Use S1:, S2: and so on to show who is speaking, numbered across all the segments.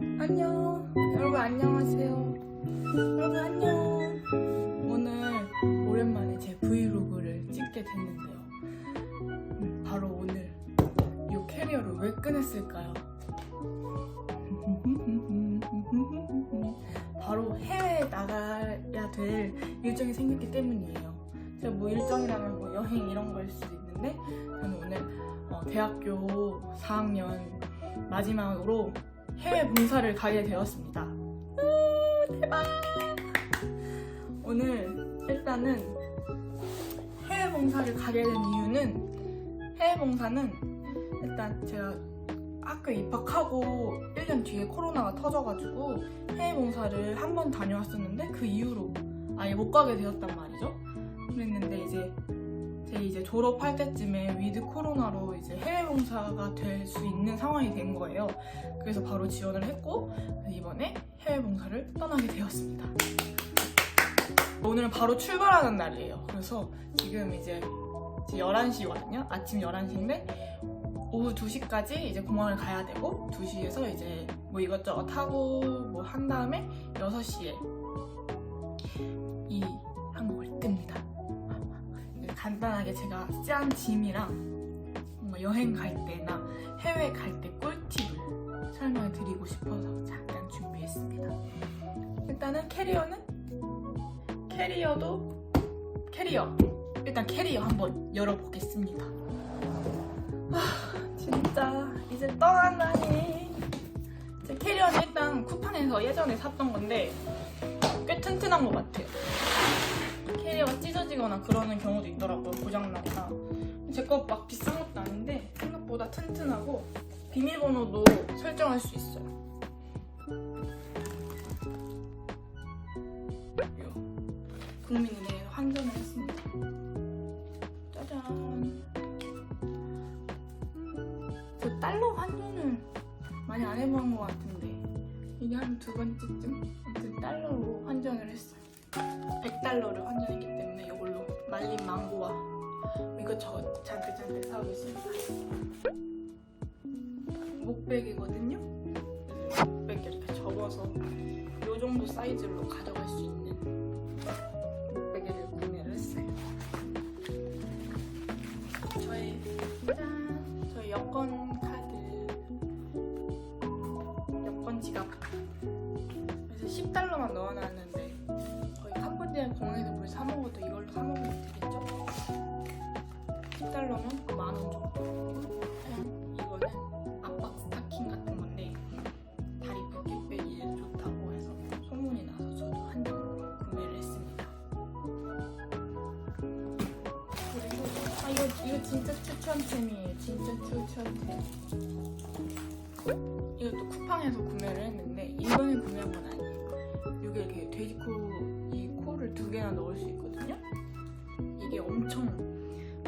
S1: 안녕. 여러분 안녕하세요. 여러분 안녕. 오늘 오랜만에 제 브이로그를 찍게 됐는데요. 음, 바로 오늘 이 캐리어를 왜 꺼냈을까요? 바로 해외에 나가야 될 일정이 생겼기 때문이에요. 제가 뭐 일정이라면 뭐 여행 이런 거일 수도 있는데 저는 오늘 어, 대학교 4학년 마지막으로 해외 봉사를 가게 되었습니다. 우, 대박! 오늘 일단은 해외 봉사를 가게 된 이유는 해외 봉사는 일단 제가 학교 입학하고 1년 뒤에 코로나가 터져가지고 해외 봉사를 한 번 다녀왔었는데 그 이후로 아예 못 가게 되었단 말이죠. 그랬는데 이제 제 이제 졸업할 때쯤에 위드 코로나로 이제 해외 봉사가 될 수 있는 상황이 된 거예요. 그래서 바로 지원을 했고 이번에 해외 봉사를 떠나게 되었습니다. 오늘은 바로 출발하는 날이에요. 그래서 지금 이제 11시거든요. 아침 11시인데 오후 2시까지 이제 공항을 가야 되고 2시에서 이제 뭐 이것저것 하고 뭐 한 다음에 6시에 이 한국을 뜹니다. 간단하게 제가 짠 짐이랑 뭔가 여행 갈 때나 해외 갈 때 꿀팁을 설명해 드리고 싶어서 잠깐 준비했습니다. 일단은 캐리어는 캐리어도 캐리어 일단 캐리어 한번 열어보겠습니다. 아 진짜 이제 떠난다니. 제 캐리어는 일단 쿠팡에서 예전에 샀던 건데 꽤 튼튼한 것 같아요. 찢어지거나 그러는 경우도 있더라고요. 고장나거나. 제 거 막 비싼 것도 아닌데 생각보다 튼튼하고 비밀번호도 설정할 수 있어요. 국민은행 환전을 했습니다. 짜잔. 음, 저 달러 환전을 많이 안 해본 것 같은데 이게 한 두 번째쯤 아무튼 달러로 환전을 했어요. 100달러를 환전했기 때문에 이걸로 말린 망고와 이것저것 잔뜩 잔뜩 사고 있습니다. 목베개거든요. 목베개 이렇게 접어서 이 정도 사이즈로 가져갈 수 있는 이거 진짜 추천템이에요. 진짜 추천템. 이것도 쿠팡에서 구매를 했는데 이번에 구매한 건 아니에요. 이게 이렇게 돼지 코 이 코를 두 개나 넣을 수 있거든요. 이게 엄청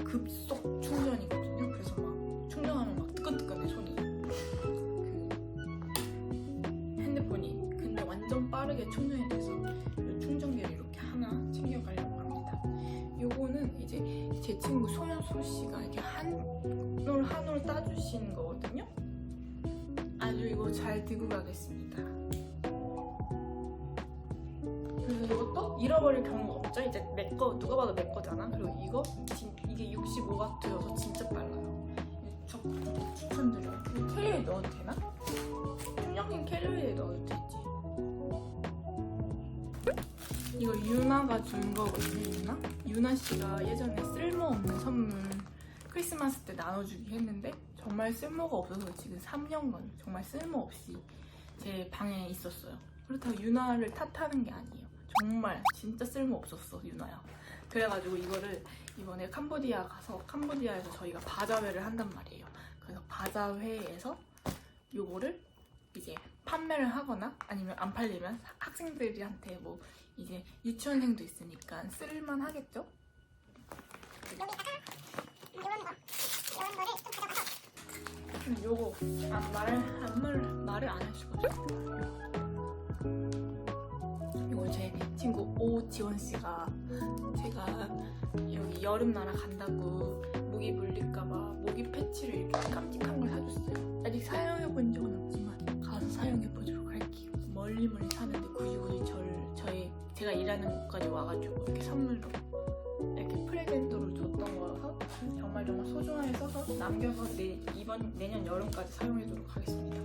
S1: 급속 충전이거든요. 그래서 막 충전하면 막 뜨끈뜨끈해 손이. 그 핸드폰이 근데 완전 빠르게 충전이 친구 소연소 씨가 이렇게 한올 한올 따주신 거거든요. 아주 이거 잘 들고 가겠습니다. 그래서 이것도 잃어버릴 경우가 없죠. 이제 내 거 누가 봐도 내 거잖아. 그리고 이거 진- 이게 65와트여서 진짜 빨라요. 저 추천드려요. 캐리어에 넣어도 되나? 준 거거든요. 유나? 유나 씨가 예전에 쓸모없는 선물 크리스마스 때 나눠주기 했는데 정말 쓸모가 없어서 지금 3년간 정말 쓸모없이 제 방에 있었어요. 그렇다고 유나를 탓하는 게 아니에요. 정말 진짜 쓸모 없었어 유나야. 그래가지고 이거를 이번에 캄보디아 가서 캄보디아에서 저희가 바자회를 한단 말이에요. 그래서 바자회에서 요거를 판매를 하거나 아니면 안 팔리면 학생들한테 뭐 이제 유치원생도 있으니까 쓸만 하겠죠? 음, 요거 아, 말, 안 말, 말을 안 없어. 이거 제 친구 오지원 씨가 제가 여기 여름 나라 간다고 모기 물릴까봐 모기 패치를 이렇게 깜찍한 걸 사줬어요. 아직 사용해 본 적은 없지만 사용해 보도록 선물림을 사는데 굳이 굳이 저를 저희 제가 일하는 곳까지 와가지고 이렇게 선물로 이렇게 프레젠토로 줬던 거라서 정말 정말 소중하게 써서 남겨서 내, 이번 내년 여름까지 사용하도록 하겠습니다.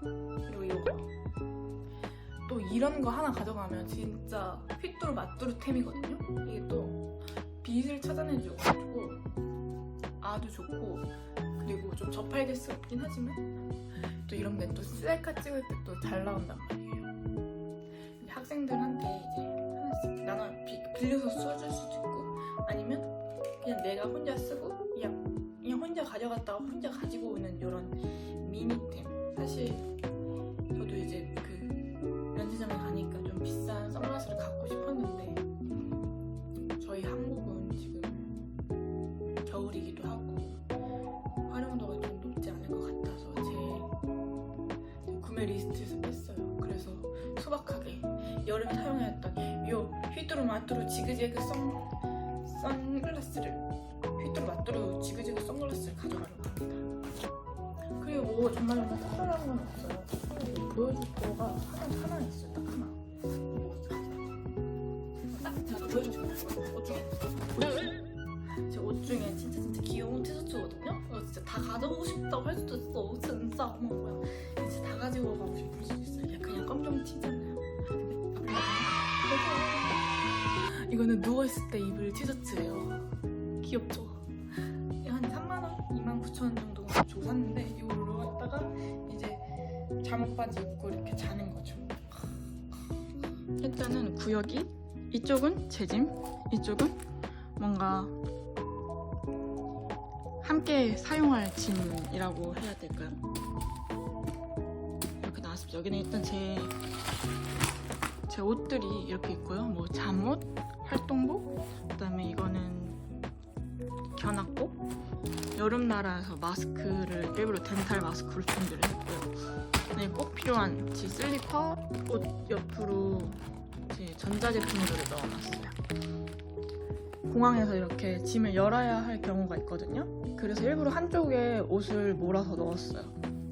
S1: 그리고 이거 또 이런 거 하나 가져가면 진짜 휘뚜루 마뚜루템이거든요. 이게 또 빛을 찾아내줘가지고 아주 좋고 그리고 좀 저팔계스럽긴 하지만 또 이런 게 또 셀카 찍을 때 또 잘 나온단 말이에요. 학생들한테 이제 하나씩 나눠 비- 빌려서 써줄 수도 있고 아니면 그냥 내가 혼자 쓰고 그냥 그냥 혼자 가져갔다가 혼자 가지고 오는 이런 미니템. 사실 저도 이제 그 렌즈점에 가니까 좀 비싼 선글라스를 갖고 싶었는데 저희 한국은 겨울이기도 하고 활용도가 좀 높지 않을 것 같아서 제 구매 리스트에서 뺐어요. 그래서 소박하게 여름에 사용했던 요 휘뚜루 마뚜루 지그재그 선 선글라스를 휘뚜루 마뚜루 지그재그 선글라스를 가져가려고 합니다. 그리고 뭐 정말 정말 특별한 건 없어요. 보여줄 거가 하나 하나 있어요. 딱 하나. 딱 제가 보여주고 싶은 옷 중에 제 옷 중에 진짜 진짜 귀여운 티셔츠거든요. 이거 진짜 다 가져가고 싶다고 할 수도 있어. 진짜 어머 뭐야. 진짜 다 가지고 가고 싶을 수도 있어요. 그냥 검정 티잖아요. 이거는 누워 있을 때 입을 티셔츠예요. 귀엽죠? 한 3만 원, 2만 9천 원 정도 주고 샀는데 이걸로 갖다가 이제 잠옷 바지 입고 이렇게 자는 거죠. 일단은 구역이 이쪽은 제 짐, 이쪽은 뭔가 함께 사용할 짐이라고 해야 될까요? 이렇게 나왔습니다. 여기는 일단 제, 제 옷들이 이렇게 있고요. 뭐 잠옷, 활동복, 그 다음에 이거는 견학복, 여름 나라에서 마스크를 일부러 덴탈 마스크로 준비를 했고요. 네, 꼭 필요한 제 슬리퍼, 옷 옆으로 제 전자제품들을 넣어놨어요. 공항에서 이렇게 짐을 열어야 할 경우가 있거든요. 그래서 일부러 한쪽에 옷을 몰아서 넣었어요.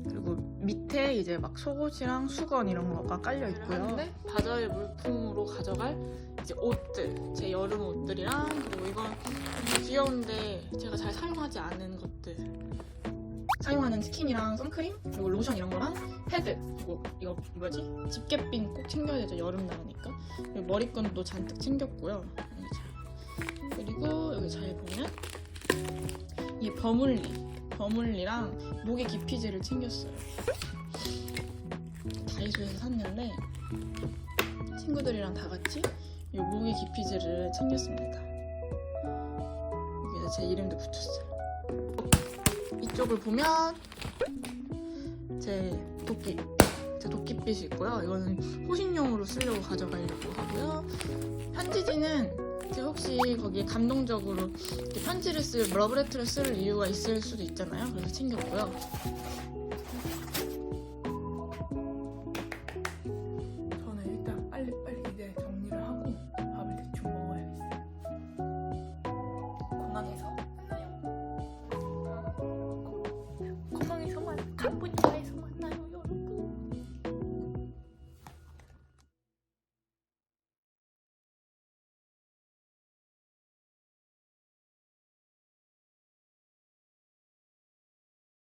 S1: 그리고 밑에 이제 막 속옷이랑 수건 이런 거가 깔려 있고요. 근데 바자회 물품으로 가져갈 이제 옷들, 제 여름 옷들이랑 그리고 이건 귀여운데 제가 잘 사용하지 않은 것들. 사용하는 스킨이랑 선크림 그리고 로션 이런 거랑 패드 그리고 이거 뭐지 집게핀 꼭 챙겨야 되죠 여름 그리고 머리끈도 잔뜩 챙겼고요. 그리고 여기 잘 보면 이 버물리 버물리랑 목에 기피제를 챙겼어요. 다이소에서 샀는데 친구들이랑 다 같이 이 목에 기피제를 챙겼습니다. 여기다 제 이름도 붙였어요. 이쪽을 보면 제 도끼 제 도끼빛이 있고요. 이거는 호신용으로 쓰려고 가져가려고 하고요. 편지지는 이렇게 혹시 거기에 감동적으로 편지를 쓸 러브레터를 쓸 이유가 있을 수도 있잖아요 그래서 챙겼고요 저는 일단 빨리빨리 이제 정리를 하고 밥을 대충 먹어야겠어요 공항에서 만나요 공항에서만 가보자